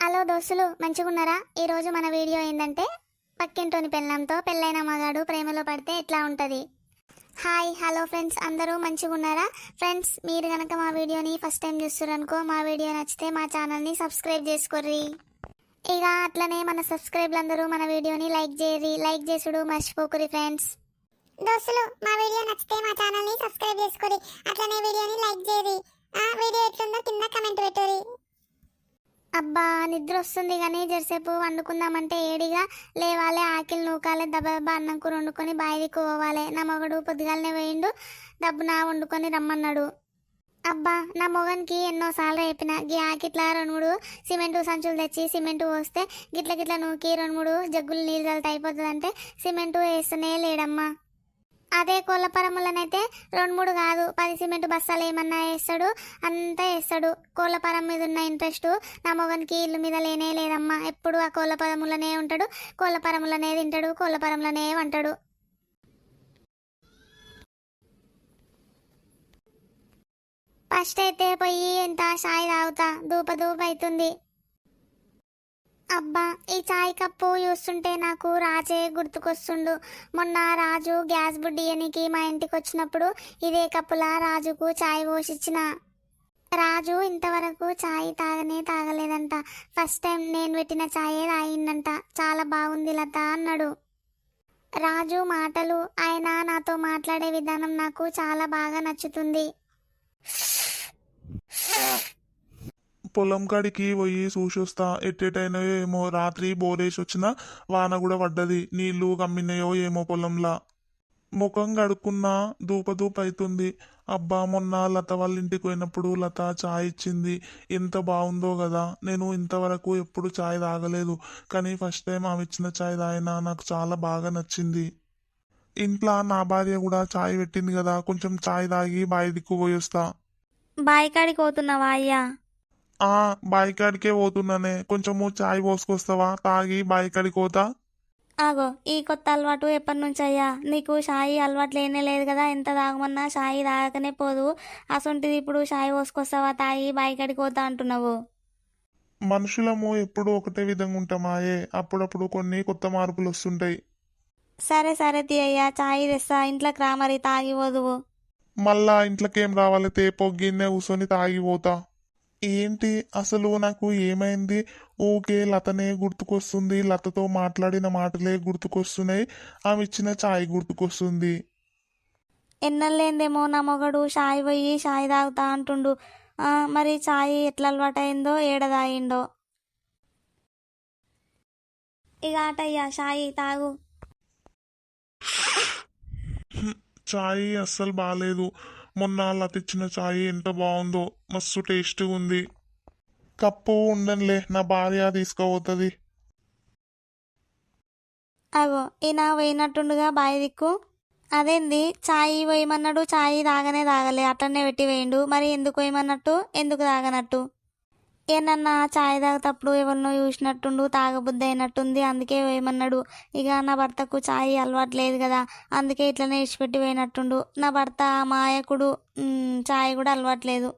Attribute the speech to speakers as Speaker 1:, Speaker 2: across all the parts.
Speaker 1: Hello దోస్తులు మంచిగున్నారా? ఈరోజు మన వీడియో ఏంటంటే పక్కింటోని పెళ్ళంతో పెళ్ళైన మగాడు ప్రేమలో పడితే ఎట్లా ఉంటుంది? హాయ్ హలో ఫ్రెండ్స్ అందరూ మంచిగున్నారా? ఫ్రెండ్స్ మీరు కనుక మా వీడియోని ఫస్ట్ టైం చూస్తారనుకో మా వీడియో నచ్చితే మా ఛానల్ని సబ్స్క్రైబ్ చేసుకోర్రి. ఇక అట్లనే మన సబ్స్క్రైబ్లందరూ మన వీడియోని లైక్ చేయరి లైక్ చేసుడు మర్చిపోకురి ఫ్రెండ్స్. దోస్తులు మా వీడియో నచ్చితే మా ఛానల్ని సబ్స్క్రైబ్ చేసుకోరి అట్లనే వీడియోని లైక్ చేయరి ఆ వీడియో ఎట్లుందో కింద కమెంట్ పెట్టరి అబ్బా నిద్ర వస్తుంది కానీ జరసేపు వండుకుందామంటే ఏడిగా లేవాలి ఆకిలి నూకాలి దెబ్బ అన్నం కూర వండుకొని బాయికి పోవాలి. నా మొగడు పొద్దుగాలనే వేయిండు దబ్బున వండుకొని రమ్మన్నాడు. అబ్బా నా మొగనికి ఎన్నోసార్లు రేపిన గీ ఆకిట్లా రెండు మూడు సిమెంటు సంచులు తెచ్చి సిమెంటు పోస్తే గిట్ల గిట్ల నూకి రెండు మూడు జగ్గులు నీళ్ళు చల్లితే అయిపోతుందంటే సిమెంటు వేస్తూనే లేడమ్మా. అదే కోళ్ళపరములనైతే రెండు మూడు కాదు. పది సిమెంట్ బస్తాలు ఏమన్నా వేస్తాడు? అంతా వేస్తాడు. కోళ్ళపరం మీద ఉన్న ఇంట్రెస్ట్ నా మొగనికి ఇల్లు మీద లేనే లేదమ్మా. ఎప్పుడు ఆ కోళ్ళపరములనే ఉంటాడు. కోళ్ళపరములనే తింటాడు. కోళ్ళపరములనే వంటాడు. ఫస్ట్ అయితే పోయి ఎంత సాయి తాగుతా. దూప దూప అవుతుంది అబ్బా ఈ చాయ్ కప్పు చూస్తుంటే నాకు రాజే గుర్తుకొస్తుండు. మొన్న రాజు గ్యాస్ బుడ్డియనికి మా ఇంటికి వచ్చినప్పుడు ఇదే కప్పులా రాజుకు చాయ్ పోసిచ్చిన. రాజు ఇంతవరకు చాయ్ తాగనే తాగలేదంట. ఫస్ట్ టైం నేను పెట్టిన చాయే తాగిందంట చాలా బాగుంది లత అన్నాడు. రాజు మాటలు ఆయన నాతో మాట్లాడే విధానం నాకు చాలా బాగా నచ్చుతుంది.
Speaker 2: పొలం కాడికి పోయి చూసొస్తా ఎట్టేటైనా ఏమో రాత్రి బోరేసి వచ్చిన వాన కూడా పడ్డది నీళ్ళు కమ్మినాయో ఏమో పొలంలా. ముఖం కడుక్కున్నా దూపదూప అవుతుంది అబ్బా మొన్న లత వాళ్ళ ఇంటికి పోయినప్పుడు లత చాయ్ ఇచ్చింది. ఎంత బాగుందో కదా నేను ఇంతవరకు ఎప్పుడు చాయ్ తాగలేదు. కానీ ఫస్ట్ టైం ఆమె ఇచ్చిన చాయ్ తాగినా నాకు చాలా బాగా నచ్చింది. ఇంట్లో నా భార్య కూడా చాయ్ పెట్టింది కదా కొంచెం చాయ్ తాగి బాయ్ దిక్కు పోయి
Speaker 3: బాయ్ కాడికి పోతున్నావా అయ్యా?
Speaker 2: ఆ బాయి కాడికే పోతున్నానే. కొంచెము చాయ్ పోసుకొస్తావా? తాగి బాయి కాడికి పోతా?
Speaker 3: ఆగో ఈ కొత్త అలవాటు ఎప్పటి నుంచి అయ్యా? నీకు షాయి అలవాటు లేనే లేదు కదా. ఎంత తాగమన్నా షాయి తాగకనే పోదు. అసొంటిది ఇప్పుడు షాయి పోసుకొస్తావా? తాగి బాయి కాడికి పోతా అంటున్నావు.
Speaker 2: మనుషులము ఎప్పుడు ఒకటే విధంగా ఉంటామాయే అప్పుడప్పుడు కొన్ని కొత్త మార్పులు వస్తుంటాయి.
Speaker 3: సరే సరే తీయ్యా చాయ్ తెస్తా. ఇంట్లోకి రా మరి. తాగి పోదువు.
Speaker 2: మళ్ళా ఇంట్లోకేం రావాలి? తేపో గిన్నె కూర్చొని తాగిపోతా ఏంటి? అసలు నాకు ఏమైంది? ఊకే లతనే గుర్తుకొస్తుంది. లతతో మాట్లాడిన మాటలే గుర్తుకొస్తున్నాయి. ఆమె ఇచ్చిన చాయ్ గుర్తుకొస్తుంది.
Speaker 3: ఎన్నెళ్ళేందేమో నా మొగడు. షాయి పోయి షాయి తాగుతా అంటుండు. ఆ, మరి చాయ్ ఎట్లా అలవాటైందో ఏడ తాగిండో ఇక ఆటయ్యా షాయి తాగు.
Speaker 2: చాయ్ అస్సలు బాగాలేదు మొన్న అలా తెచ్చిన చాయ్ ఎంత బాగుందో మస్తు టేస్ట్ ఉంది. కప్పు ఉండనులే నా భార్య తీసుకుపోతుంది
Speaker 3: అగో ఈయన పోయినట్టుండుగా బాయ్ దిక్కు. అదేంది చాయ్ పోయమన్నాడు చాయ్ తాగనే తాగలే అట్లనే పెట్టి వేయండు. మరి ఎందుకు పోయమన్నట్టు? ఎందుకు తాగనట్టు? ఏనన్నా చాయ్ తాగేటప్పుడు ఎవరినో చూసినట్టుండు తాగబుద్ధి అయినట్టుంది అందుకే వేయమన్నాడు ఇక నా భర్తకు చాయ్ అలవాటు లేదు కదా అందుకే ఇట్లనే ఇచ్చిపెట్టి పోయినట్టుండు. నా భర్త మాయకుడు చాయ్ కూడా అలవాట్లేదు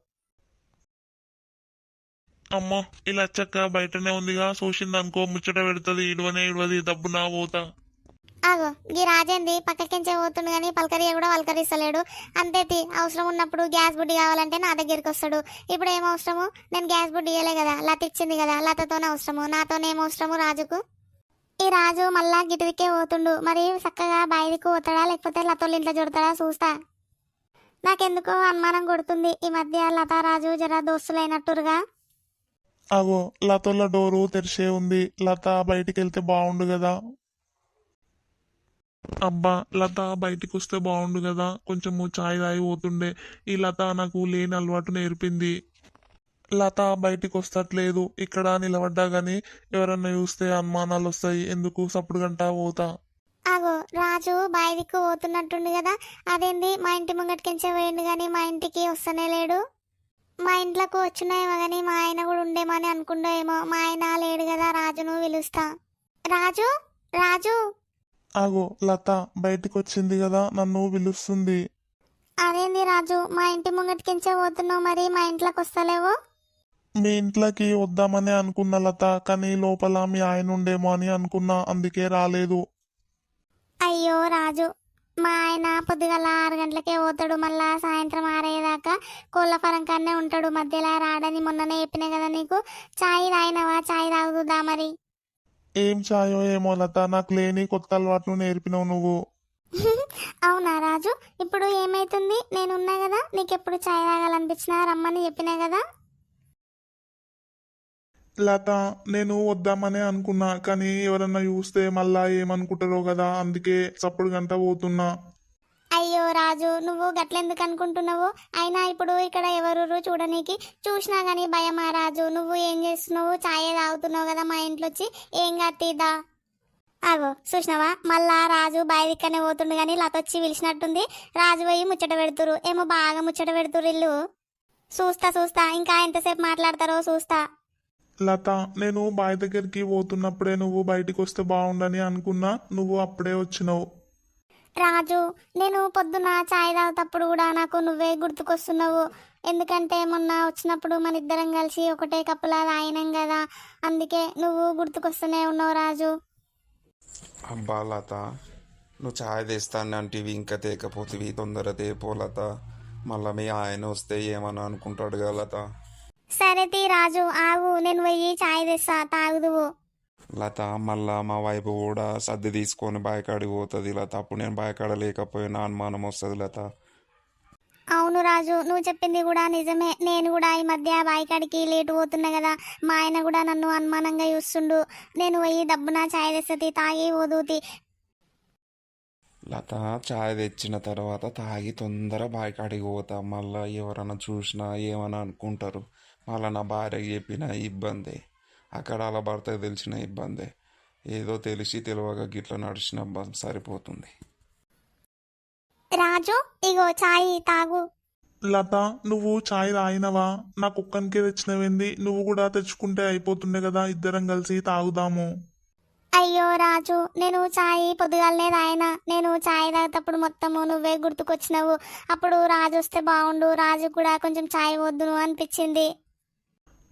Speaker 2: అమ్మ ఇలా చక్క బయటనే ఉందిగా. చూసింది అనుకో ముచ్చట పెడుతుంది ఇడవనే ఇడవది దబ్బునా పోతా.
Speaker 1: ఆగో గీ రాజేంది పక్కకించే పోతుండు కానీ పలకరియ కూడా పలకరిస్తలేడు. అంతే తి అవసరం ఉన్నప్పుడు గ్యాస్ బుడ్డి కావాలంటే నా దగ్గరికి వస్తాడు. ఇప్పుడు ఏం అవసరము? నేను గ్యాస్ బుడ్డి ఇవ్వలే కదా లత ఇచ్చింది కదా లతతోనే అవసరము నాతోనే ఏం అవసరము రాజుకు? ఈ రాజు మళ్ళా గిటిదికే పోతుండు. మరి చక్కగా బయటికి పోతాడా లేకపోతే లతోళ్ళు ఇంట్లో చూడతాడా? చూస్తా. నాకెందుకో అనుమానం కొడుతుంది. ఈ మధ్య లత రాజు జర దోస్తులైనట్టురుగా.
Speaker 2: అగో లతోళ్ళ డోరు తెరిచే ఉంది. లత బయటికి వెళ్తే బాగుండు కదా. అబ్బా లత బయటికి వస్తే బాగుండు కదా కొంచెము చాయ్ తాగి పోతుండే ఈ లత నాకు లేని అలవాటు నేర్పింది. లత బయటికి వస్తట్లేదు ఇక్కడ నిలబడ్డా గాని ఎవరన్నా చూస్తే అనుమానాలు వస్తాయి ఎందుకు సప్పుడు గంట పోతా?
Speaker 1: అగో రాజు బయటికి పోతున్నట్టుండు కదా అదేంది మా ఇంటి ముంగటికించే పోయిండు కానీ మా ఇంటికి వస్తనే లేడు? మా ఇంట్లోకి వచ్చినాయేమో కానీ మా ఆయన కూడా ఉండేమని అనుకుండో ఏమో. మా ఆయన లేడు కదా రాజును పిలుస్తా. రాజు? రాజు?
Speaker 2: అగో లత బయటికి వచ్చింది కదా నన్ను పిలుస్తుంది.
Speaker 1: అదేంది రాజు మా ఇంటి ముంగటికించే పోతున్నావు మరి? మా ఇంట్లోకి వస్తలేవు?
Speaker 2: మీ ఇంట్లోకి వద్దామని అనుకున్న లత కానీ లోపల మీ ఆయన ఉండేమో అని అనుకున్నా అందుకే రాలేదు.
Speaker 1: అయ్యో రాజు మా ఆయన పొద్దుగల ఆరు గంటలకే పోతాడు మళ్ళా సాయంత్రం ఆరయ్యేదాకా కోళ్ళ ఫరం ఉంటాడు. మధ్యలో రాడని మొన్ననే చెప్పిన కదా నీకు చాయ్ తాగినవా? చాయ్ తాగుదా మరి?
Speaker 2: ఏం చాయో ఏమో లత నాకు లేని కొత్త అలవాట్లు నేర్పినావు నువ్వు.
Speaker 1: అవునా రాజు? ఇప్పుడు ఏమైతుంది? నేను ఉన్నా కదా? నీకెప్పుడు చాయ్ తాగాలనిపించినా రమ్మని చెప్పినా కదా?
Speaker 2: లత నేను వద్దామనే అనుకున్నా కానీ ఎవరన్నా చూస్తే మళ్ళా ఏమనుకుంటారో కదా అందుకే చప్పుడు గంట పోతున్నా.
Speaker 1: అయ్యో రాజు నువ్వు గట్లెందుకు అనుకుంటున్నావు? అయినా ఇప్పుడు ఇక్కడ ఎవరు చూడనీకి? చూసినా గానీ భయమా రాజు? నువ్వు ఏం చేస్తున్నావు? చాయే తాగుతున్నావు కదా మా ఇంట్లో వచ్చి ఏం కత్తిదా అగో చూసినావా? మళ్ళా రాజు బయదిక్కనే పోతుండు కానీ లతొచ్చి పిలిచినట్టుంది. రాజు పోయి ముచ్చట పెడుతురు ఏమో బాగా ముచ్చట పెడుతురు ఇల్లు. చూస్తా చూస్తా. ఇంకా ఎంతసేపు మాట్లాడతారో చూస్తా.
Speaker 2: లత నేను బావి దగ్గరికి పోతున్నప్పుడే నువ్వు బయటికి వస్తే బాగుండని అనుకున్నా. నువ్వు అప్పుడే వచ్చినావు.
Speaker 1: రాజు నేను పొద్దున చాయ్ తాగుతప్పుడు కూడా నాకు నువ్వే గుర్తుకొస్తున్నావు. ఎందుకంటే మొన్న వచ్చినప్పుడు మన ఇద్దరం కలిసి ఒకటే కప్పులా తాగినాం కదా. అందుకే నువ్వు గుర్తుకొస్తూనే ఉన్నావు రాజు.
Speaker 4: అబ్బా లత నువ్వు ఛాయ్ తెస్తాను అంటివి ఇంకా తేకపోతివి తొందర తేపో లత. మళ్ళా మీ ఆయన వస్తే ఏమని అనుకుంటాడు కదా లత?
Speaker 1: సరే తీ రాజు ఆగు నేను పోయి చాయ్ తెస్తా తాగుదువు.
Speaker 4: లత మళ్ళా మా వైపు కూడా సర్ది తీసుకొని బాయకాడికి పోతుంది లత. అప్పుడు నేను బాయకాడ లేకపోయినా అనుమానం వస్తుంది లత.
Speaker 1: అవును రాజు నువ్వు చెప్పింది కూడా నిజమే. నేను కూడా ఈ మధ్య బాయికాడికి లేటు పోతున్నా కదా. మా ఆయన కూడా నన్ను అనుమానంగా చూస్తుండు. నేను పోయి దబ్బున చాయ్ తెస్తతి తాగి ఓదూతి
Speaker 4: లత ఛాయ్ తెచ్చిన తర్వాత తాగి తొందర బాయకాడికి పోతా. మళ్ళా ఎవరైనా చూసినా ఏమని అనుకుంటారు? మళ్ళా నా భార్యకి చెప్పిన ఇబ్బంది. అక్కడ అలా భర్తకు తెలిసిన ఇబ్బంది. ఏదో తెలిసి తెలియక గిట్ల నడిచిన సరిపోతుంది.
Speaker 1: రాజు ఇగో చాయ్ తాగు.
Speaker 2: లత నువ్వు చాయ్ తాగినవా? నా కుక్కనికే తెచ్చినవేంది? నువ్వు కూడా తెచ్చుకుంటే అయిపోతుండే కదా ఇద్దరం కలిసి తాగుదాము.
Speaker 1: అయ్యో రాజు నేను చాయ్ పొద్దుగాలనే తాగిన. నేను చాయ్ తాగేటప్పుడు మొత్తము నువ్వే గుర్తుకొచ్చినావు. అప్పుడు రాజు వస్తే బాగుండు. రాజు కూడా కొంచెం చాయ్ వద్దును అనిపించింది.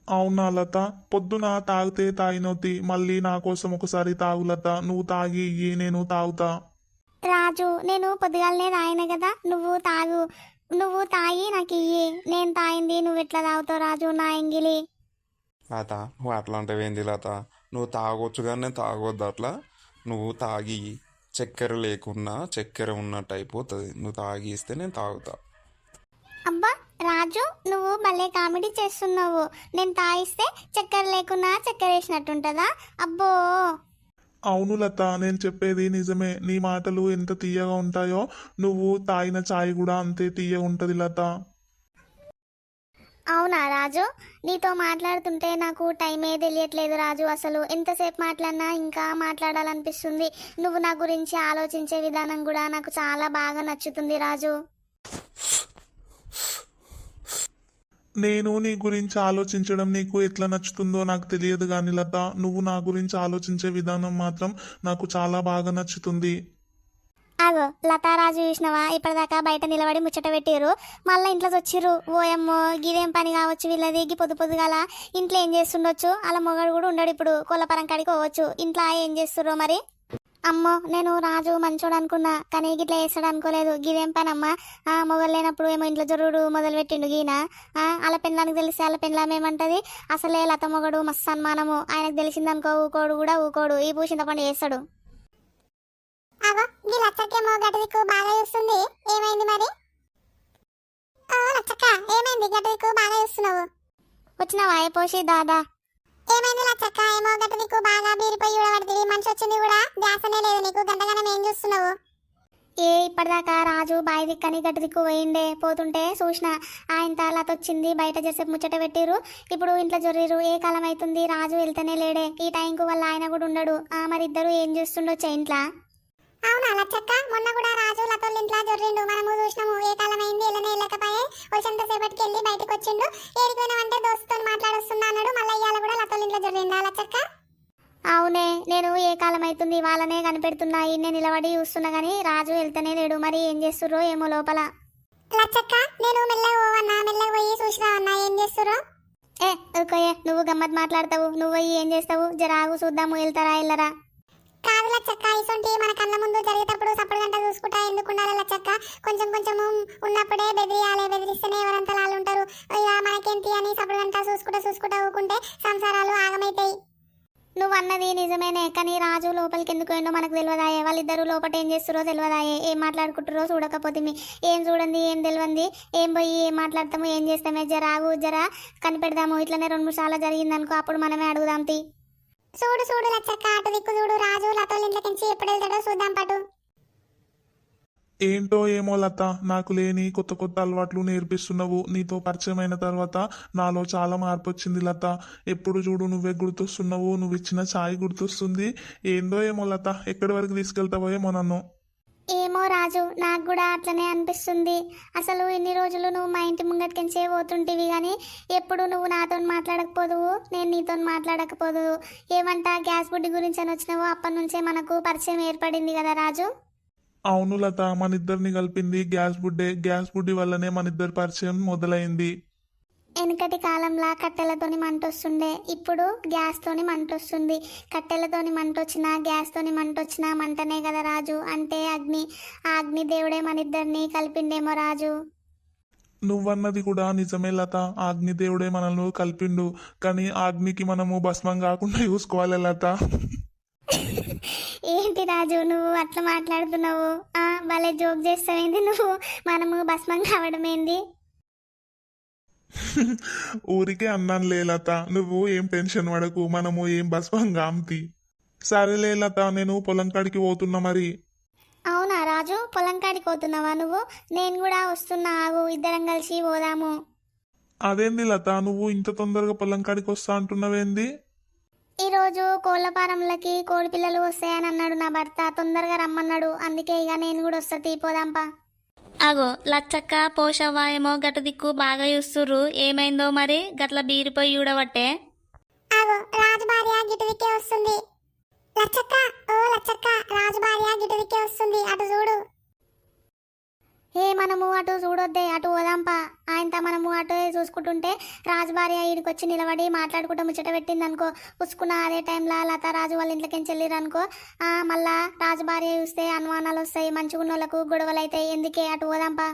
Speaker 2: అవునా లత? పొద్దున తాగితే తాగినవుతి మళ్ళీ నా కోసం ఒకసారి తాగు లత. నువ్వు తాగి ఇయ్యి నేను తాగుతా.
Speaker 1: రాజు నేను పొద్దుగాలనే తాగిన కదా నువ్వు తాగు. నువ్వు తాగి నాకు ఇయ్యి. నేను తాగింది నువ్వు ఎట్లా తాగుతావు రాజు? నా ఎంగిలి.
Speaker 4: లత నువ్వు అట్లాంటివేంది లత? నువ్వు తాగొచ్చు కానీ నేను తాగొద్దు అట్లా. నువ్వు తాగి చక్కెర లేకున్నా చక్కెర ఉన్నట్టు అయిపోతుంది నువ్వు తాగి ఇస్తే నేను తాగుతా.
Speaker 1: అబ్బా రాజు నువ్వు భలే కామెడీ చేస్తున్నావు. నేను తాగిస్తే చక్కెర లేకున్నా చక్కెర వేసినట్టుంటదా? అబ్బో!
Speaker 2: అవును లత నేను చెప్పేది నిజమే. నీ మాటలు ఎంత తీయగా ఉంటాయో నువ్వు తాగిన చాయ్ కూడా అంతే తీయగా ఉంటది లత.
Speaker 1: అవునా రాజు? నీతో మాట్లాడుతుంటే నాకు టైమే తెలియట్లేదు రాజు అసలు. ఎంతసేపు మాట్లాడినా ఇంకా మాట్లాడాలనిపిస్తుంది. నువ్వు నా గురించి ఆలోచించే విధానం కూడా నాకు చాలా బాగా నచ్చుతుంది రాజు.
Speaker 2: నేను నీ గురించి ఆలోచించడం నీకు ఎట్లా నచ్చుతుందో నాకు తెలియదు కానీ లత నువ్వు నా గురించి ఆలోచించే విధానం మాత్రం నాకు చాలా బాగా నచ్చుతుంది.
Speaker 1: అగో లతారాజు చూసినవా? ఇప్పటిదాకా బయట నిలబడి ముచ్చట పెట్టిర్రు. మళ్ళీ ఇంట్లోకి వచ్చిర్రు ఓయమ్మో గిదేం పని కావచ్చు వీళ్ళది? గి పొద్దు పొద్దుగాల ఇంట్లో ఏం చేస్తుండొచ్చు? అలా మొగడు కూడా ఉండడు ఇప్పుడు. కోళ్ళపరం కాడికి పోవచ్చు. ఇంట్లో ఏం చేస్తుర్రో మరి? అమ్మో నేను రాజు మంచోడు అనుకున్నా కానీ గిట్లా వేస్తాడు అనుకోలేదు. గిదేం పని అమ్మా? ఆ మొగలు లేనప్పుడు ఏమో ఇంట్లో జరుడు మొదలు పెట్టిండు గీన అలా పెళ్ళానికి తెలిస్తే అలా పెళ్ళాం ఏమంటది? అసలే లత మొగడు మస్తు అనుమానము ఆయనకు తెలిసిందనుకో ఊకోడు కూడా ఊకోడు. ఈ పూసిన పండు చేస్తాడు. లచ్చకేమో గడ్డ దిక్కు బాగా చూస్తుంది. ఏమైంది మరి? ఓ లచ్చక్క ఏమైంది? బాగా చూస్తున్నావు. వచ్చినావా? ఏ పోసి దాదా? ఏమైంది లచ్చక్క? ఏమో దిక్కు బాగా బీరిపోయి మనిషి వచ్చింది కూడా? ధ్యాసనే లేదు నీకు? గంటగానం ఏం చూస్తున్నావు? ఏ ఇప్పటిదాకా రాజు బాయి దిక్కని గడ్డ దిక్కు పోయిండే పోతుంటే చూసిన ఆయన తాళాత వచ్చింది బయట చేసే ముచ్చట పెట్టిరు ఇప్పుడు ఇంట్లో జొర్రిరు ఏ కాలం అవుతుంది రాజు వెళ్తేనే లేడే. ఈ టైంకు వాళ్ళ ఆయన కూడా ఉండడు. ఆ మరి ఇద్దరు ఏం చేస్తుండొచ్చా ఇంట్లో? అవునా లచ్చక్క? మొన్న కూడా రాజు లతోళ్ళ ఇంట్లో జొర్రిండు. మనము చూసినాము ఏ కాలం అయింది? వెళ్ళనే వెళ్ళకపోయే. వచ్చేంత సేపటికి వెళ్ళి బయటకు వచ్చిండు ఏడిపోయినామంటే దోస్తుతో మాట్లాడొస్తున్నా అన్నాడు మళ్ళీ ఇవాళ కూడా లతోళ్ళ ఇంట్లో జొర్రిండా లచ్చక్క అవునే నేను ఏ కాలం అవుతుంది వాళ్ళనే కనిపెడుతున్నా ఇన్నే నిలబడి చూస్తున్నా గానీ రాజు వెళ్తేనే లేడు. మరి ఏం చేస్తుర్రో ఏమో లోపల. లచ్చక్క నేను మెల్లగా పోవన్నా. మెల్లగా పోయి చూసినా అన్నా. ఏం చేస్తుర్రో? ఏ ఊరుకోయే. నువ్వు గమ్మత్ మాట్లాడతావు. నువ్వు అయ్యి ఏం చేస్తావు? జరాగు చూద్దాము. వెళ్తారా వెళ్ళరా?
Speaker 5: కాదు లచ్చక్క ఇసొంటి మన కళ్ళ ముందు జరిగేటప్పుడు సప్పుడు గంట చూసుకుంటా ఎందుకు ఉండాలి లచ్చక్క? కొంచెం కొంచెం ఉన్నప్పుడే బెదిరియాలి. బెదిరిస్తేనే ఎవరంతా వాళ్ళు ఉంటారు ఇక మనకేంటి అని సప్పుడు గంట చూసుకుంటా చూసుకుంటా ఊకుంటే సంసారాలు ఆగమైతాయి.
Speaker 1: నువ్వు అన్నది నిజమేనే కానీ రాజు లోపలికి ఎందుకు ఏందో మనకు తెలియదాయే. వాళ్ళిద్దరూ లోపల ఏం చేస్తారో తెలియదాయే. ఏం మాట్లాడుకుంటారో చూడకపోతే ఏం చూడండి ఏం తెలియంది ఏం పోయి ఏం మాట్లాడతాము ఏం చేస్తామే? జరాగు జరా కనిపెడదాము. ఇట్లనే రెండు మూడు సార్లు జరిగిందనుకో అప్పుడు మనమే అడుగుదాం తీ.
Speaker 5: చూడు చూడు లచ్చక్క అటు దిక్కు చూడు. రాజు లతో ఇంట్లోకించి ఎప్పుడు వెళ్తాడో చూద్దాం పటు.
Speaker 2: ఏంటో ఏమో లత నాకు లేని కొత్త కొత్త అలవాట్లు నేర్పిస్తున్నావు. నీతో పరిచయం అయిన తర్వాత నాలో చాలా మార్పు వచ్చింది లత. ఎప్పుడు చూడు నువ్వే గుర్తొస్తున్నావు నువ్వు ఇచ్చిన ఛాయ్ గుర్తొస్తుంది. ఏందో ఏమో లత ఎక్కడి వరకు తీసుకెళ్తావో ఏమో నన్ను.
Speaker 1: ఏమో రాజు నాకు కూడా అట్లనే అనిపిస్తుంది. అసలు ఇన్ని రోజులు నువ్వు మా ఇంటి ముంగటికించే పోతుంటివి కానీ ఎప్పుడు నువ్వు నాతో మాట్లాడకపోదువు నేను నీతో మాట్లాడకపోదు. ఏమంటా గ్యాస్ బుడ్డి గురించి అని వచ్చినావో అప్పటి నుంచే మనకు పరిచయం ఏర్పడింది కదా రాజు?
Speaker 2: అవును లత మన ఇద్దరిని కలిపింది. గ్యాస్ బుడ్డే గ్యాస్ బుడ్డి వల్లనే మన ఇద్దరి పరిచయం మొదలైంది.
Speaker 1: వెనకటి కాలంలో కట్టెలతోని మంట వస్తుండే ఇప్పుడు గ్యాస్తోని మంట వస్తుంది కట్టెలతోని మంట వచ్చినా గ్యాస్తోని మంట వచ్చినా మంటనే కదా రాజు. అంటే అగ్ని. ఆ అగ్ని దేవుడే మన ఇద్దరిని కలిపిండేమో రాజు.
Speaker 2: నువ్వన్నది కూడా నిజమే లత. అగ్నిదేవుడే మనల్ని కలిపిండు. కానీ ఆ అగ్నికి మనము భస్మం కాకుండా చూసుకోవాలి లత.
Speaker 1: ఏంటి రాజు నువ్వు అట్లా మాట్లాడుతున్నావు? ఆ భలే జోక్ చేస్తావేంది నువ్వు? మనము భస్మం కావడం ఏంది?
Speaker 2: ఊరికే అన్నాను లే లత నువ్వు ఏం టెన్షన్ పడకు మనము ఏం భస్మం గాంతి సరేలే లత నేను పొలం కాడికి పోతున్నా మరి.
Speaker 1: అవునా రాజు? పొలం కాడికి పోతున్నావా నువ్వు? నేను కూడా వస్తున్నా ఆగు ఇద్దరం కలిసి పోదాము.
Speaker 2: అదేంది లత నువ్వు ఇంత తొందరగా పొలం కాడికి వస్తా అంటున్నావేంది?
Speaker 1: ఈరోజు కోళ్ళ ఫారంలకి కోడి పిల్లలు వస్తాయని అన్నాడు నా భర్త. తొందరగా రమ్మన్నాడు. అందుకే ఇక నేను కూడా వస్తా తీపోదాంపా
Speaker 3: అగో లచ్చక్క పోషవ్వ ఏమో గటు దిక్కు బాగా చూస్తుర్రు. ఏమైందో మరి? గట్ల బీరిపోయి చూడబట్టే.
Speaker 5: ఆగు రాజు భార్య గిటు దిక్కే వస్తుంది. లచ్చక్క ఓ లచ్చక్క రాజు భార్య గిటు దిక్కే వస్తుంది. అటు చూడు.
Speaker 1: ఏ మనము అటు చూడొద్దే అటు పోదాంపా. ఆయనతో మనము అటు చూసుకుంటుంటే రాజుభార్య ఈడికొచ్చి నిలబడి మాట్లాడుకుంటూ ముచ్చట పెట్టింది అనుకో పుసుకున్న అదే టైంలో లతా రాజు వాళ్ళ ఇంట్లోకి వెళ్ళిరు అనుకో మళ్ళా రాజుభార్య చూస్తే అనుమానాలు వస్తాయి మంచిగున్నోళ్ళకు గొడవలు అవుతాయి ఎందుకే అటు పోదాంపా.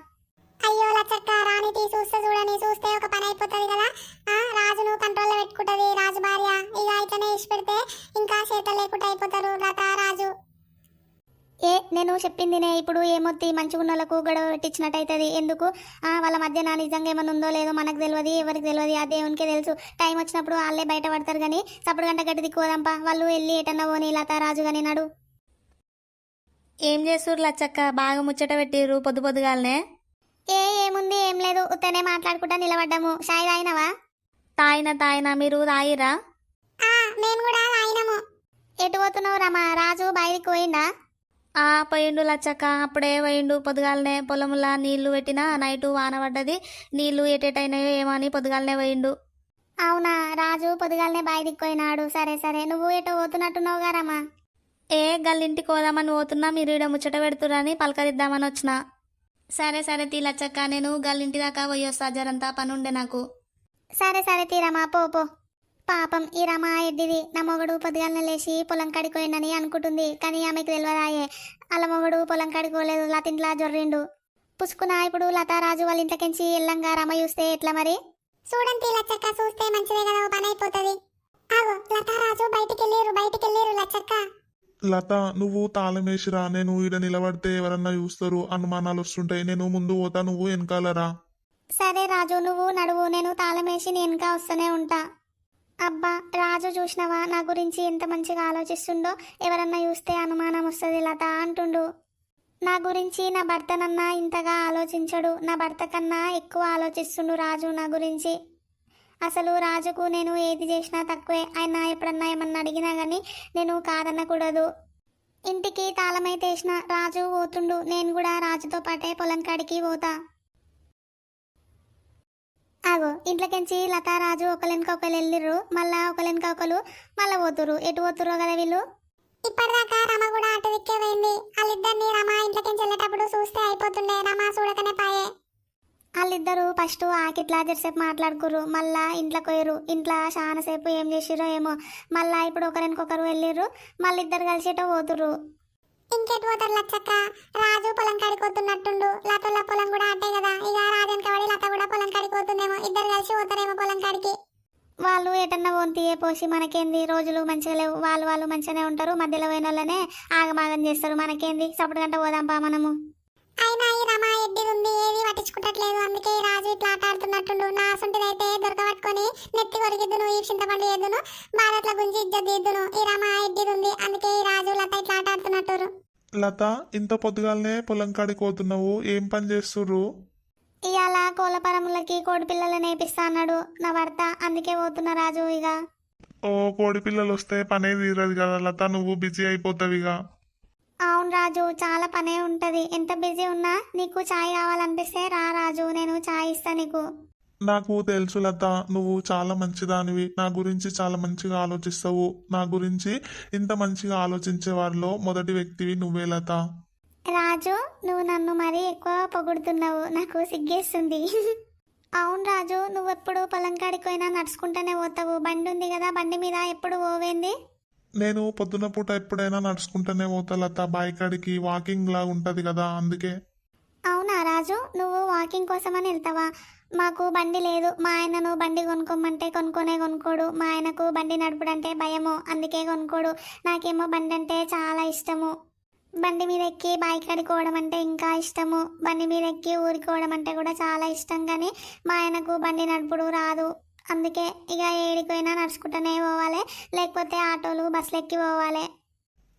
Speaker 5: అయ్యో లచ్చక్క రాణి తీ చూస్తే చూడని చూస్తే ఒక పని అయిపోతుంది కదా. ఆ రాజును కంట్రోల్లో పెట్టుకుంటది రాజు భార్య ఇక ఇట్లనే ఇచ్చి పెడితే ఇంకా చేత లేకుండా అయిపోతారు లత రాజు
Speaker 1: ఏ నేను చెప్పిందినే ఇప్పుడు ఏమొత్తి మంచిగున్నోళ్ళకు గొడవ పెట్టించినట్టయితది ఎందుకు? ఆ, వాళ్ళ మధ్య నా నిజంగా ఏమైనా ఉందో లేదో మనకు తెలియదు ఎవరికి తెలియదు ఆ దేవునికే తెలుసు. టైం వచ్చినప్పుడు వాళ్ళే బయటపడతారు కానీ సప్పుడు గంట గట్టి దిక్కుపోదాంపా వాళ్ళు వెళ్ళి ఎటన్నా పోనీ లతా రాజు కానీ నాడు.
Speaker 3: ఏం చేస్తుర్రు లచ్చక్క? బాగా ముచ్చట పెట్టిర్రు పొద్దు పొద్దుగాలనే?
Speaker 1: ఏ ఏముంది ఏం లేదు. ఉత్తనే మాట్లాడుకుంటా నిలబడ్డాము. షాయి తాగినవా?
Speaker 3: తాయిన తాయిన మీరు తాయిరా
Speaker 5: మేము కూడా అయినము
Speaker 1: ఎటు పోతున్నావు రమా? రాజు బయటికి పోయిందా
Speaker 3: ఆ పోయిండు లచ్చక్క. అప్పుడే పోయిండు పొద్దుగాలనే పొలంలో నీళ్ళు పెట్టినా నైటు వాన పడ్డది. నీళ్ళు ఎటెటైనాయో ఏమో అని పొద్దుగాలనే పోయిండు.
Speaker 1: అవునా? రాజు పొద్దుగాలనే బయటికి పోయినాడు. సరే సరే. నువ్వు ఎటు పోతున్నట్టున్నావుగా రమా?
Speaker 3: ఏ గల్లింటికి పోదామని పోతున్నా. మీరు ఈడ ముచ్చట పెడుతురని పలకరిద్దామని వచ్చిన. సరే సరే తీ లచ్చక్క. నేను గల్లింటి దాకా పోయి వస్తా. జరంతా పని ఉండే నాకు.
Speaker 1: సరే సరే తీరమా పో పో. పాపం ఈ రమా ఎడ్డిది నా మొగడు పొద్దుగాలనే లేచి పొలం కాడికి పోయిండని అనుకుంటుంది కానీ ఆమెకు తెలియదాయే అలా మొగడు పొలం కాడికి పోలేదు లతింట్లా జొర్రిండు. పుసుకున్నా ఇప్పుడు లతారాజు వాళ్ళ ఇంట్లోకించి ఎల్లంగా రమ చూస్తే ఎట్లా మరి?
Speaker 5: చూడండి లచ్చక్క చూస్తే మంచిదే కదా ఓ పని అయిపోతుంది. ఆగు లతా రాజు బయటికి వెళ్ళిరు బయటికి వెళ్ళిరు లచ్చక్క.
Speaker 2: లత నువ్వు తాళమేసిరా నేను ఈడ నిలబడితే ఎవరన్నా చూస్తారు అనుమానాలు వస్తుంటాయి నేను ముందు పోతా నువ్వు వెనకాలరా
Speaker 1: సరే రాజు నువ్వు నడువు నేను తాళమేసి నేనుగా వస్తూనే ఉంటా. అబ్బా రాజు చూసినవా? నా గురించి ఎంత మంచిగా ఆలోచిస్తుండో? ఎవరన్నా చూస్తే అనుమానం వస్తుంది లత అంటుండు. నా గురించి నా భర్తనన్నా ఇంతగా ఆలోచించడు. నా భర్త కన్నా ఎక్కువ ఆలోచిస్తుండు రాజు నా గురించి. అసలు రాజుకు నేను ఏది చేసినా తక్కువే. ఆయన ఎప్పుడన్నా ఏమన్నా అడిగినా కానీ నేను కాదనకూడదు. ఇంటికి తాళమైతే వేసిన రాజు పోతుండు. నేను కూడా రాజుతో పాటే పొలం కాడికి పోతా. ఆగో ఇంట్లోకించి లతారాజు ఒకరినక ఒకరు వెళ్ళిర్రు మళ్ళా ఒకరినక ఒకరు మళ్ళా పోతురు ఎటు పోతుర్రో కదా వీళ్ళు?
Speaker 5: ఇప్పటిదాకా రమ కూడా అటు దిక్కే పోయింది. వాళ్ళిద్దరిని రమ ఇంట్లోకి వెళ్ళేటప్పుడు చూస్తే అయిపోతుండే. రమ చూడకనే పాయే.
Speaker 1: వాళ్ళిద్దరూ ఫస్ట్ ఆకిట్లా జరసేపు మాట్లాడుకుర్రు మళ్ళా ఇంట్లోకి పోయారు ఇంట్లో చాలా సేపు ఏం చేసిరో ఏమో. మళ్ళా ఇప్పుడు ఒకరికొకరు వెళ్ళిర్రు మళ్ళీ ఇద్దరు కలిసేటో పోతుర్రు.
Speaker 5: ఇంకెటు పోతారు లచ్చక్క. రాజు పొలం కాడికి లతల పొలం కూడా అట్టే కదా. ఇక రాజన్ కబడి లత కూడా పొలం కాడికి ఇద్దరు కలిసి పోతారేమో పొలం కాడికి.
Speaker 1: వాళ్ళు ఎటన్నా వంతియే పోసి మనకేంది? రోజులు మంచిగా లేవు. వాళ్ళు వాళ్ళు మంచిగానే ఉంటారు. మధ్యలో పోయిన వాళ్ళనే ఆగమాగం చేస్తారు. మనకేంది? సపోర్ట్ గంట పోదాంపా మనము.
Speaker 5: అయినా ఈ రమా ఎడ్డిది ఉంది ఏది పట్టించుకుంటట్లేదు. అందుకే ఈ రాజు ఇట్లా ఆట ఆడుతున్నట్టుండు. నా సొంటిదైతే దొరకబట్టుకొని నెత్తి కొరికిద్దును ఈ చింతపండు ఎద్దును బాధట్ల గుంజి ఇజ్జత్ దిద్దును ఈ రమా ఎడ్డిది ఉంది అందుకే ఈ రాజు లత ఇట్లా ఆట ఆడుతున్నట్టు
Speaker 2: లత ఇంత పొద్దుగాలనే పొలం కాడికి పోతున్నావు. ఏం పని చేస్తుర్రు?
Speaker 1: ఇవాళ కోళ్ళపరములకి కోడి పిల్లలు నేపిస్తా అన్నాడు నా భర్త. అందుకే పోతున్నా రాజు ఇక
Speaker 2: ఓ కోడి పిల్లలు వస్తే పనే తీరదు కదా లత. నువ్వు బిజీ అయిపోతావిగా
Speaker 1: అవును రాజు చాలా పనే ఉంటది. ఎంత బిజీ ఉన్నా నీకు చాయ్ కావాలనిపిస్తే రా రాజు నేను చాయ్ ఇస్తా నీకు.
Speaker 2: నాకు తెలుసు లత నువ్వు చాలా మంచిదానివి. నా గురించి చాలా మంచిగా ఆలోచిస్తావు. నా గురించి ఇంత మంచిగా ఆలోచించే వారిలో మొదటి వ్యక్తివి నువ్వే లత.
Speaker 1: రాజు నువ్వు నన్ను మరీ ఎక్కువ పొగుడుతున్నావు. నాకు సిగ్గేస్తుంది. అవును రాజు నువ్వు ఎప్పుడు పొలం కాడికి పోయినా నడుచుకుంటూనే పోతావు. బండి ఉంది కదా బండి మీద ఎప్పుడు పోవేంది?
Speaker 2: నేను పొద్దున పూట ఎప్పుడైనా నడుచుకుంటూనే పోతా లత. బాయికాడికి వాకింగ్ లా ఉంటది కదా అందుకే.
Speaker 1: అవునా రాజు? నువ్వు వాకింగ్ కోసమని వెళ్తావా? మాకు బండి లేదు. మా ఆయనను బండి కొనుక్కోమంటే కొనుక్కొనే కొనుక్కోడు. మా ఆయనకు బండి నడుపుడంటే భయము. అందుకే కొనుక్కోడు. నాకేమో బండి అంటే చాలా ఇష్టము. బండి మీద ఎక్కి బైక్ ఆడుకోవడం అంటే ఇంకా ఇష్టము. బండి మీద ఎక్కి ఊరుకోవడం అంటే కూడా చాలా ఇష్టం కానీ మా ఆయనకు బండి నడుపుడు రాదు. అందుకే ఇక ఏడిపోయినా నడుచుకుంటూనే పోవాలి. లేకపోతే ఆటోలు బస్సులు ఎక్కి పోవాలి.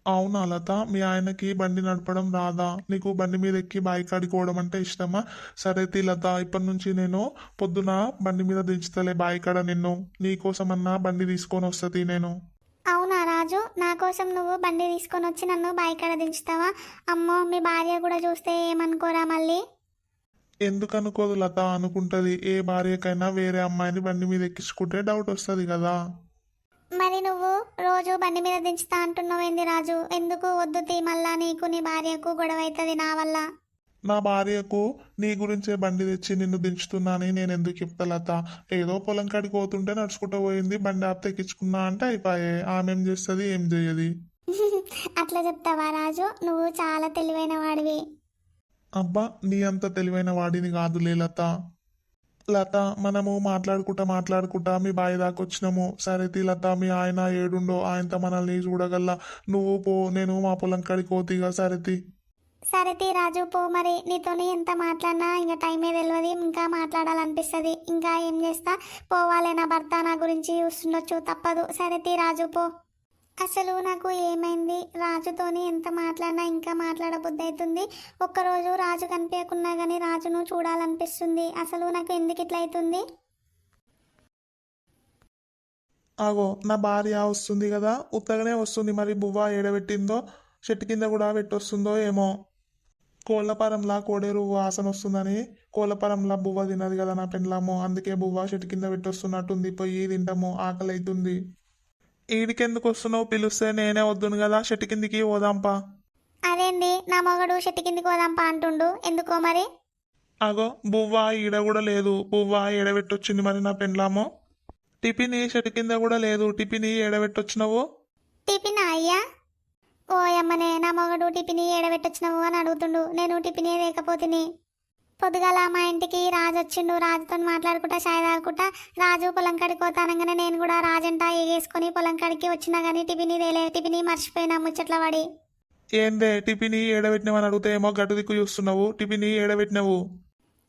Speaker 2: అవునా లత? మీ ఆయనకి బండి నడపడం రాదా? నీకు బండి మీద ఎక్కి బాయిక్ ఆడుకోవడం అంటే ఇష్టమా? సరే తీ లత ఇప్పటి నుంచి నేను పొద్దున బండి మీద దించుతలే బాయికాడ నిన్ను. నీకోసమన్నా బండి తీసుకొని వస్తుంది నేను.
Speaker 1: అవునా రాజు? నా కోసం నువ్వు బండి తీసుకొని వచ్చి నన్ను బైక్ దించుతావా? అమ్మో మీ భార్య కూడా చూస్తే ఏమనుకోరా మళ్ళీ?
Speaker 2: ఎందుకు అనుకోదు లత అనుకుంటది? ఏ భార్యకైనా వేరే అమ్మాయిని బండి మీద ఎక్కించుకుంటే డౌట్ వస్తుంది కదా.
Speaker 1: మరి నువ్వు రోజు బండి మీద దించుతా అంటున్నావేంది రాజు? ఎందుకు వద్దు తీ మళ్ళా నీకు నీ భార్యకు గొడవ అవుతుంది నా వల్ల.
Speaker 2: నా భార్యకు నీ గురించే బండి తెచ్చి నిన్ను దించుతున్నానని నేను ఎందుకు చెప్తా లత? ఏదో పొలం కాడికి పోతుంటే నడుచుకుంటూ పోయింది బండి ఆపితే ఎక్కించుకున్నా అంటే అయిపోయే. ఆమె ఏం చేస్తుంది? ఏం చేయదు?
Speaker 1: అట్లా చెప్తావా రాజు? నువ్వు చాలా తెలివైన వాడివి.
Speaker 2: అబ్బా నీ అంత తెలివైన వాడిని కాదులే లత. లత మనము మాట్లాడుకుంటా మాట్లాడుకుంటా మీ బావి దాకా వచ్చినాము. సరే తీ లత మీ ఆయన ఏడుండో ఆయనతో మనల్ని చూడగల నువ్వు పో నేను మా పొలం కడి పోతీగా సరేతి సరేతి
Speaker 1: సరే రాజు పో మరి. నీతోని ఎంత మాట్లాడినా ఇంకా టైమే తెలియదు ఇంకా మాట్లాడాలనిపిస్తుంది. ఇంకా ఏం చేస్తా? పోవాలే నా భర్త నా గురించి చూస్తుండొచ్చు తప్పదు. సరేతి రాజు పో. అసలు నాకు ఏమైంది? రాజుతోని ఎంత మాట్లాడినా ఇంకా మాట్లాడబుద్ధి అవుతుంది ఒక్కరోజు రాజు కనిపించకున్నా కానీ రాజును చూడాలనిపిస్తుంది. అసలు నాకు ఎందుకు ఇట్లా అవుతుంది
Speaker 2: ఆగో నా భార్య వస్తుంది కదా. ఉత్తగానే వస్తుంది. మరి బువ్వ ఏడబెట్టిందో చెట్టు కింద కూడా పెట్టొస్తుందో ఏమో. కోళ్ళపరంలా కోడేరు వాసన వస్తుందని. కోళ్ళపరంలా బువ్వ తినదు కదా నా పెండ్లాము. అందుకే బువ్వ చెట్టు కింద పెట్టొస్తున్నట్టుంది. పోయి తింటాము. ఆకలి అవుతుంది ఈడికెందుకు వస్తున్నావు పిలిస్తే నేనే వద్దును కదా చెట్టు కిందికి పోదాంపా.
Speaker 1: అదేంది? నా మొగడు చెట్టు కిందికి పోదాంపా అంటుండు. ఎందుకో మరి?
Speaker 2: అగో బువ్వ ఈడ కూడా లేదు. బువ్వ ఏడబెట్టొచ్చింది మరి నా పెండ్లాము? టిఫిన్ చెట్టు కింద కూడా లేదు. టిఫిన్ ఏడబెట్టొచ్చినావు?
Speaker 1: టిఫిన్ అయ్యా? ఓ అమ్మనే నా మొగడు టిఫిన్ ఏడబెట్టొచ్చినావు అని అడుగుతుండు. నేను టిఫిన్ లేకపోతిని. పొద్దుగాల మా ఇంటికి రాజు వచ్చిండు. రాజుతో మాట్లాడుకుంటా చాయ్ తాగుకుంటా. రాజు పొలం కాడికి పోతానంగానే నేను కూడా రాజంట ఎగేసుకొని పొలం కాడికి వచ్చినా కానీ టిఫిన్ తేలే టిఫిన్ మర్చిపోయినా ముచ్చట్ల పడి
Speaker 2: ఏందే టిఫిన్ ఏడబెట్టినావని అడిగితే ఏమో గట్టు దిక్కు చూస్తున్నావు. టిఫిన్ ఏడబెట్టినావు.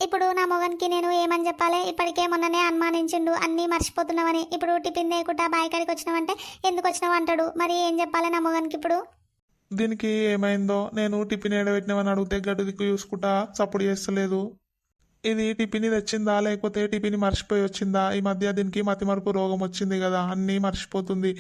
Speaker 1: ఇప్పుడు నా మొగనికి నేను ఏమని చెప్పాలి? ఇప్పటికే మొన్ననే అనుమానించిండు. అన్నీ మర్చిపోతున్నావని. ఇప్పుడు టిఫిన్ లేకుండా బాయ్ కాడికి వచ్చినావంటే ఎందుకు వచ్చినావు అంటాడు. మరి ఏం చెప్పాలి నా మొగనికి ఇప్పుడు?
Speaker 2: దీనికి ఏమైందో? నేను టిఫిన్ ఏడబెట్టినవని అడిగితే గట్టు దిక్కు చూసుకుంటా సపోర్ట్ చేస్తలేదు. ఇది టిఫిన్ తెచ్చిందా? లేకపోతే టిఫిన్ మర్చిపోయి వచ్చిందా? ఈ మధ్య దీనికి మతిమరుపు రోగం వచ్చింది కదా అన్నీ మర్చిపోతుంది.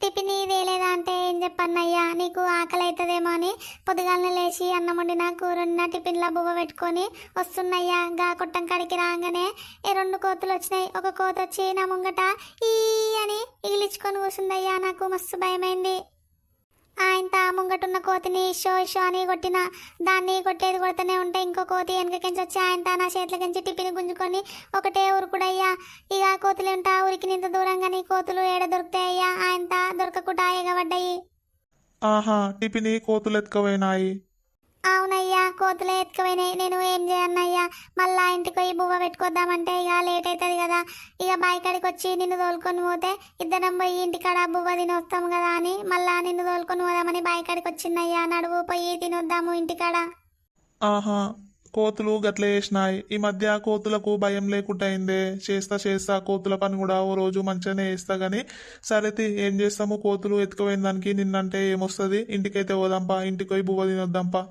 Speaker 1: టిఫిన్ ఇదేలేదా అంటే ఏం చెప్పన్నయ్యా? నీకు ఆకలి అవుతుందేమో అని పొద్దుగాలనే లేచి అన్నం వండిన కూరున్న టిఫిన్లో బువ్వ పెట్టుకొని వస్తున్నయ్యా గా కొట్టం కాడికి రాగానే ఏ రెండు కోతులు వచ్చినాయి. ఒక కోత వచ్చి నా ముంగట ఈ అని ఇగిలించుకొని కూర్చుందయ్యా నాకు మస్తు భయమైంది. ఆయన ముంగటున్న కోతిని షో షో అని కొట్టిన దాన్ని కొట్టేది కొడుతూనే ఉంటే ఇంకో కోతి వెనకకించి వచ్చి ఆయన నా చేతులకించి టిఫిన్ గుంజుకొని ఒకటే ఉరుకుడయ్యా ఇక కోతులు ఉంటా ఉరికి నింత దూరంగాని కోతులు ఏడ దొరుకుతాయ్యా ఆయన దొరకకుండా ఎగబడ్డాయి.
Speaker 2: ఆహా టిఫిని కోతులు ఎత్తుకుపోయినాయి.
Speaker 1: అవునయ్యా కోతులే ఎత్తుకుపోయినాయి. నేను ఏం చేయన్నయ్యా మళ్ళా ఇంటికి పోయి బువ్వ పెట్టుకొద్దామంటే ఇక లేట్ అవుతుంది కదా. ఇక బాయికాడికి వచ్చి నిన్ను తోలుకొని పోతే ఇద్దరం పోయి ఇంటికాడ బువ్వ తినొస్తాం కదా అని మళ్ళా నిన్ను తోలుకొని పోదామని బాయికాడికి వచ్చిందయ్యా నడువు పోయి తినొద్దాము ఇంటికాడ.
Speaker 2: ఆహా కోతులు గట్ల చేసినాయి. ఈ మధ్య కోతులకు భయం లేకుండా అయిందే. చేస్తా చేస్తా కోతుల పని కూడా ఓ రోజు మంచిగానే చేస్తా గానీ సరే ఏం చేస్తాము? కోతులు ఎత్తుకుపోయిన దానికి నిన్నంటే ఏమొస్తుంది? ఇంటికైతే పోదాంపా ఇంటికి పోయి బువ్వ తినొద్దాంపా.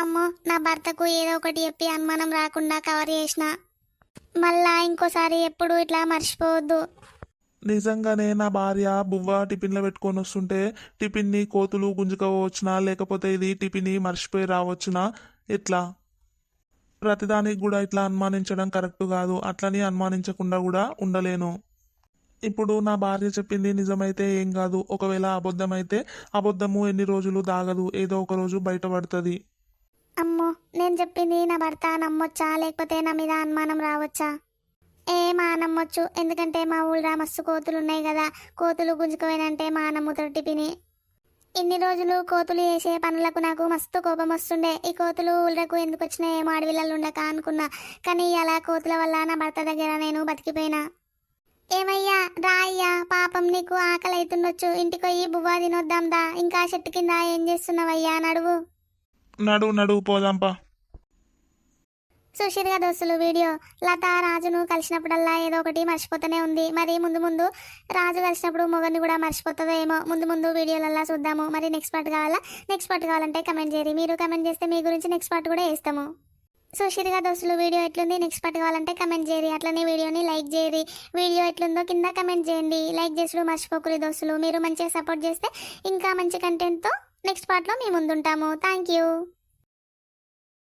Speaker 1: అమ్మో నా భర్తకు ఏదో ఒకటి చెప్పి అనుమానం రాకుండా కవర్ చేసిన. మళ్ళా ఇంకోసారి ఎప్పుడు ఇట్లా మర్చిపోవద్దు.
Speaker 2: నిజంగానే నా భార్య బువ్వ టిఫిన్లో పెట్టుకొని వస్తుంటే టిఫిన్ని కోతులు గుంజుకోవచ్చునా? లేకపోతే ఇది టిఫిన్ మర్చిపోయి రావచ్చునా? ఎట్లా? ప్రతిదానికి కూడా ఇట్లా అనుమానించడం కరెక్ట్ కాదు. అట్లని అనుమానించకుండా కూడా ఉండలేను. ఇప్పుడు నా భార్య చెప్పింది నిజమైతే ఏం కాదు. ఒకవేళ అబద్ధమైతే అబద్ధము ఎన్ని రోజులు దాగదు. ఏదో ఒక రోజు బయటపడుతుంది.
Speaker 1: అమ్మో నేను చెప్పింది నా భర్త నమ్మొచ్చా? లేకపోతే నా మీద అనుమానం రావచ్చా? ఏ మా నమ్మొచ్చు. ఎందుకంటే మా ఊళ్ళో మస్తు కోతులు ఉన్నాయి కదా. కోతులు గుంజుకోవేనంటే మా నమ్ముతాడు పిని ఇన్ని రోజులు కోతులు చేసే పనులకు నాకు మస్తు కోపం వస్తుండే. ఈ కోతులు ఊళ్ళకు ఎందుకు వచ్చినాయేమో అడవిలలో ఉండక అనుకున్నా. కానీ అలా కోతుల వల్ల నా భర్త దగ్గర నేను బతికిపోయినా. ఏమయ్యా రా అయ్యా. పాపం నీకు ఆకలి అవుతుండొచ్చు ఇంటికి పోయి బువ్వా తినొద్దాం దా. ఇంకా చెట్టు కింద ఏం చేస్తున్నావయ్యా? నడువు
Speaker 2: నడు నడు పోదాంపా.
Speaker 1: సుశీర్గా దోస్తులు వీడియో లత రాజును కలిసినప్పుడల్లా ఏదో ఒకటి మర్చిపోతూనే ఉంది. మరి ముందు ముందు రాజు కలిసినప్పుడు మొగని కూడా మర్చిపోతుందో ఏమో ముందు ముందు వీడియోలల్లా చూద్దాము. మరి నెక్స్ట్ పార్ట్ కావాలా? నెక్స్ట్ పార్ట్ కావాలంటే కమెంట్ చేయరు మీరు కమెంట్ చేస్తే మీ గురించి నెక్స్ట్ పార్ట్ కూడా వేస్తాము. సుశీర్గా దోస్తులు వీడియో ఎట్లుంది? నెక్స్ట్ పార్ట్ కావాలంటే కమెంట్ చేయరు అట్లనే వీడియోని లైక్ చేయరు వీడియో ఎట్లుందో కింద కమెంట్ చేయండి. లైక్ చేసుడు మర్చిపోకూరి దోస్తులు మీరు మంచిగా సపోర్ట్ చేస్తే ఇంకా మంచి కంటెంట్తో నెక్స్ట్ పార్ట్లో మేము ముందుంటాము. Thank you